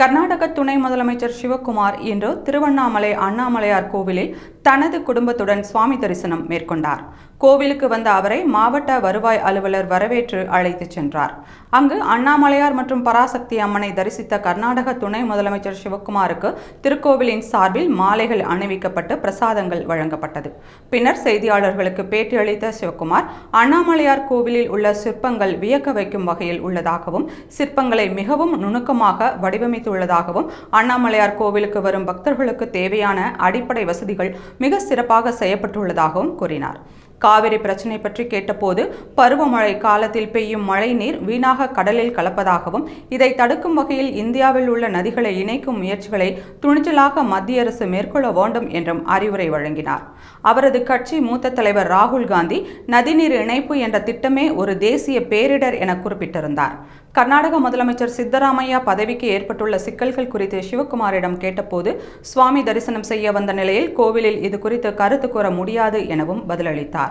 கர்நாடக துணை முதலமைச்சர் சிவக்குமார் இன்று திருவண்ணாமலை அண்ணாமலையார் கோவிலில் தனது குடும்பத்துடன் சுவாமி தரிசனம் மேற்கொண்டார். கோவிலுக்கு வந்த அவரை மாவட்ட வருவாய் அலுவலர் வரவேற்று அழைத்துச் சென்றார். அங்கு அண்ணாமலையார் மற்றும் பராசக்தி அம்மனை தரிசித்த கர்நாடக துணை முதலமைச்சர் சிவக்குமாருக்கு திருக்கோவிலின் சார்பில் மாலைகள் அணிவிக்கப்பட்டு பிரசாதங்கள் வழங்கப்பட்டது. பின்னர் செய்தியாளர்களுக்கு பேட்டியளித்த சிவக்குமார் அண்ணாமலையார் கோவிலில் உள்ள சிற்பங்கள் வியக்க வைக்கும் வகையில் உள்ளதாகவும் சிற்பங்களை மிகவும் நுணுக்கமாக வடிவமைத்து வடிவமைத்துள்ளதாகவும் அண்ணாமலையார் கோவிலுக்கு வரும் பக்தர்களுக்கு தேவையான அடிப்படை வசதிகள் மிக சிறப்பாக செய்யப்பட்டுள்ளதாகவும் கூறினார். காவிரி பிரச்சினை பற்றி கேட்டபோது பருவமழை காலத்தில் பெய்யும் மழை நீர் வீணாக கடலில் கலப்பதாகவும் இதை தடுக்கும் வகையில் இந்தியாவில் உள்ள நதிகளை இணைக்கும் முயற்சிகளை துணிச்சலாக மத்திய அரசு மேற்கொள்ள வேண்டும் என்றும் அறிவுரை வழங்கினார். அவரது கட்சி மூத்த தலைவர் ராகுல் காந்தி நதிநீர் இணைப்பு என்ற திட்டமே ஒரு தேசிய பேரிடர் என குறிப்பிட்டிருந்தார். கர்நாடக முதலமைச்சர் சித்தராமையா பதவிக்கு ஏற்பட்டுள்ள சிக்கல்கள் குறித்து சிவகுமாரிடம் கேட்டபோது சுவாமி தரிசனம் செய்ய வந்த நிலையில் கோவிலில் இது குறித்து கருத்து கூற முடியாது எனவும் பதிலளித்தார்.